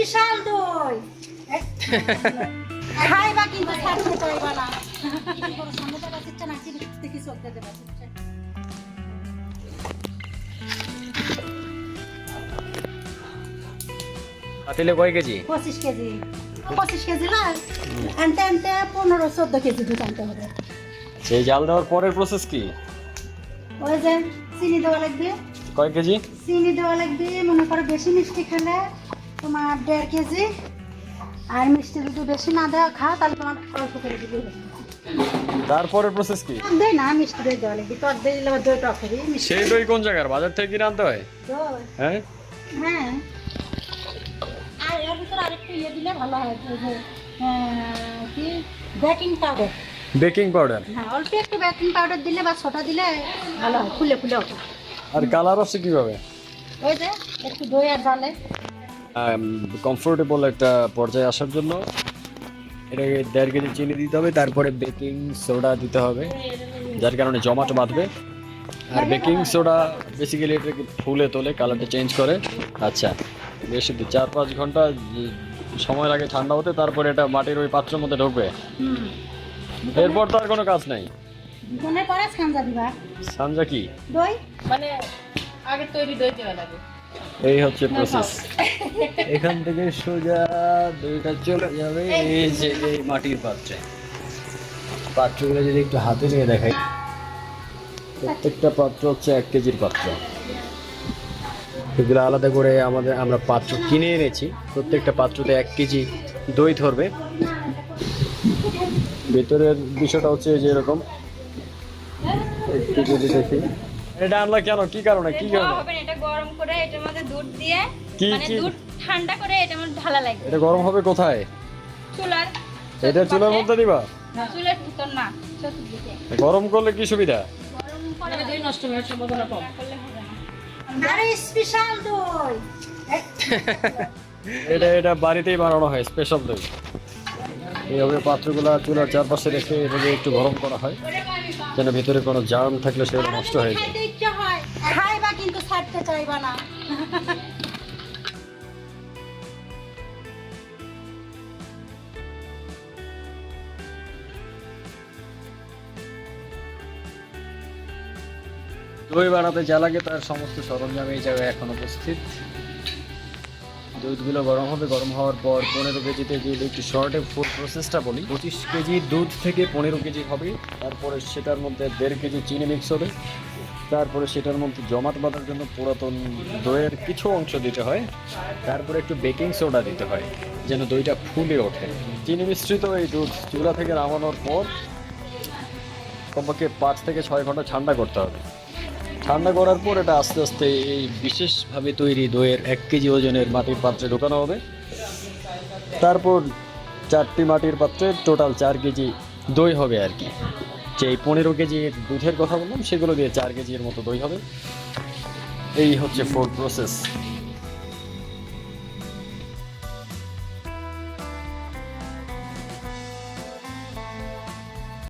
Special দই। খাইবা কিন্তু থাকতে চাইবা না। সামনে টাকা দিচ্ছে না চিনি চলতে দেবা দিচ্ছে পাতিলে কয় কেজি? পঁচিশ কেজি। পঁচিশ কেজি না? আনতে আনতে পনেরো চোদ্দ কেজি দুধ আনতে হবে। সেই জাল দেওয়ার পরের প্রসেস কি? ওই যে চিনি দেওয়া লাগবে। কয় কেজি? চিনি দেওয়া লাগবে মনে করো বেশি মিষ্টি খেলে তোমার দেড় কেজি। আর মিষ্টি যদি বেশি না দেওয়া খাও তাহলে তোমার অল্প করে দিবে তারপরের প্রসেস কি? দই না মিষ্টি দই দেওয়া লাগবে টক দই দিলে দই টক হবে সেই দই কোন জায়গার? বাজার থেকে কিনে আনতে হয়? হ্যাঁ? হ্যাঁ। আর এর ভিতরে আরেকটু ইয়ে দিলে ভালো হয় যে কি? বেকিং পাউডার বেকিং পাউডার হ্যাঁ অল্প একটু বেকিং পাউডার দিলে বা ছোটা দিলে ভালো হয় ফুলে ফুলে ওঠে। আর কালার আসছে কীভাবে? ওই যে একটু দই আর ডালে কমফোর্টেবল একটা পর্যায়ে আসার জন্য। এটাকে দেড় কেজি চিনি দিতে হবে তারপরে বেকিং সোডা দিতে হবে যার কারণে জমাট বাঁধবে। আর বেকিং সোডা বেসিক্যালি এটাকে ফুলে তোলে কালারটা চেঞ্জ করে। আচ্ছা বেশি চার পাঁচ ঘণ্টা সময় লাগে ঠান্ডা হতে তারপরে এটা মাটির ওই পাত্রের মধ্যে ঢুকবে। এরপর তো আর কোনো কাজ নাই। মনে সানজা দিবা সানজা কি? দই? মানে আগে তৈরি দই দেওয়া লাগে। এই হচ্ছে প্রসেস এখান থেকে সোজা দইটা চলে যাবে এই যে। এই মাটির পাত্রে। পাত্রগুলো যদি একটু হাতে নিয়ে দেখাই। প্রত্যেকটা পাত্র হচ্ছে এক কেজির পাত্র। এগুলো আলাদা করে আমাদের আমরা পাত্র কিনে এনেছি। প্রত্যেকটা পাত্রতে এক কেজি দই ধরবে। ভেতরের বিষয়টা হচ্ছে যে এরকম। একটু যদি দেখি। এটা আনলা কেন? কি কারণে? কি কারণে? গরম করে এটার মধ্যে দুধ দিয়ে মানে দুধ ঠান্ডা করে এটার মধ্যে ঢালা লাগবে এটা গরম হবে কোথায়? চুলার এটা চুলার মধ্যে দিবা? চুলের ভিতর না চতুর্দিকে। গরম করলে কি সুবিধা? গরম করে দই নষ্ট হওয়ার সম্ভাবনা কম করলে হবে না। আরে স্পেশাল দই। এটা এটা বাড়িতেই বানানো হয় স্পেশাল দই। এইভাবে পাত্রগুলো চুলার চারপাশে রেখে এটাকে একটু গরম করা হয়। যেন ভিতরে কোনো জার্ম থাকলে সেটা নষ্ট হয়ে যায় খাইতে ইচ্ছা হয় খাইবা কিন্তু ছাড়তে চাইবা না। দই বানাতে যা লাগে তার সমস্ত সরঞ্জাম এই জায়গায় এখন উপস্থিত। দুধগুলো গরম হবে। গরম হওয়ার পর পনেরো কেজিতে যদি একটু শর্টে ফুড প্রসেসটা বলি, পঁচিশ কেজি দুধ থেকে পনেরো কেজি হবে। তারপরে সেটার মধ্যে দেড় কেজি চিনি মিক্স হবে। তারপরে সেটার মধ্যে জমাট বাঁধার জন্য পুরাতন দইয়ের কিছু অংশ দিতে হয়। তারপরে একটু বেকিং সোডা দিতে হয়, যেন দইটা ফুলে ওঠে। চিনি মিশ্রিত এই দুধ চুলা থেকে নামানোর পর কমপক্ষে পাঁচ থেকে ছয় ঘণ্টা ঠান্ডা করতে হবে। ঠান্ডা করার পর এটা আস্তে আস্তে এই বিশেষভাবে তৈরি দইয়ের এক কেজি ওজনের মাটির পাত্রে ঢোকানো হবে। তারপর চারটি মাটির পাত্রে টোটাল চার কেজি দই হবে আর কি। যে পনেরো কেজি দুধের কথা বললাম, সেগুলো দিয়ে চার কেজির মতো দই হবে। এই হচ্ছে ফুড প্রসেস